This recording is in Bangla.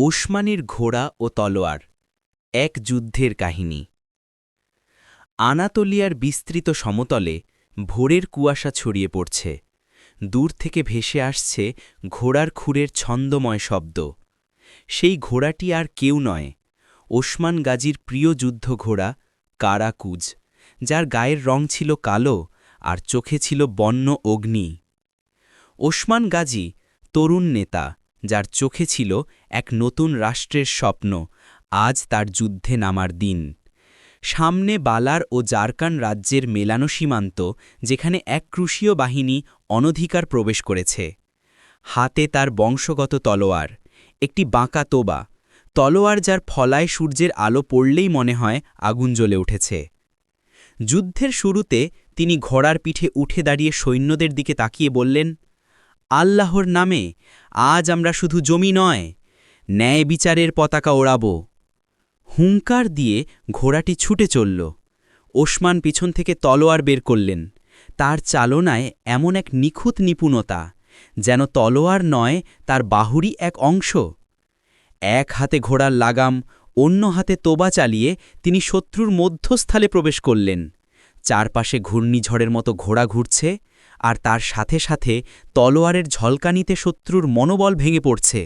ওসমানীর ঘোড়া ও তলোয়ার, এক যুদ্ধের কাহিনী। আনাতোলিয়ার বিস্তৃত সমতলে ভোরের কুয়াশা ছড়িয়ে পড়ছে। দূর থেকে ভেসে আসছে ঘোড়ার খুরের ছন্দময় শব্দ। সেই ঘোড়াটি আর কেউ নয়, ওসমান গাজীর প্রিয় যুদ্ধ ঘোড়া কারাকুজ, যার গায়ের রং ছিল কালো আর চোখে ছিল বন্য অগ্নি। ওসমান গাজী তরুণ নেতা যার চোখে ছিল এক নতুন রাষ্ট্রের স্বপ্ন, আজ তার যুদ্ধে নামার দিন। সামনে বালার ও জারকান রাজ্যের মেলানো সীমান্ত, যেখানে এক ক্রুশীয় বাহিনী অনধিকার প্রবেশ করেছে। হাতে তার বংশগত তলোয়ার, একটি বাঁকা তোবা, তলোয়ার যার ফলায় সূর্যের আলো পড়লেই মনে হয় আগুন জ্বলে উঠেছে। যুদ্ধের শুরুতে তিনি ঘোড়ার পিঠে উঠে দাঁড়িয়ে সৈন্যদের দিকে তাকিয়ে বললেন আল্লাহর নামে আজ আমরা শুধু জমি নয়, ন্যায় বিচারের পতাকা ওড়াব। হুঙ্কার দিয়ে ঘোড়াটি ছুটে চলল। ওসমান পিছন থেকে তলোয়ার বের করলেন। তার চালনায় এমন এক নিখুঁত নিপুণতা, যেন তলোয়ার নয়, তার বাহুরই এক অংশ। এক হাতে ঘোড়ার লাগাম, অন্য হাতে তোবা চালিয়ে তিনি শত্রুর মধ্যস্থলে প্রবেশ করলেন। চারপাশে ঘূর্ণিঝড়ের মতো ঘোড়া ঘুরছে আর তার সাথে সাথে তলোয়ারের ঝলকানিতে শত্রুর মনোবল ভেঙে পড়ছে।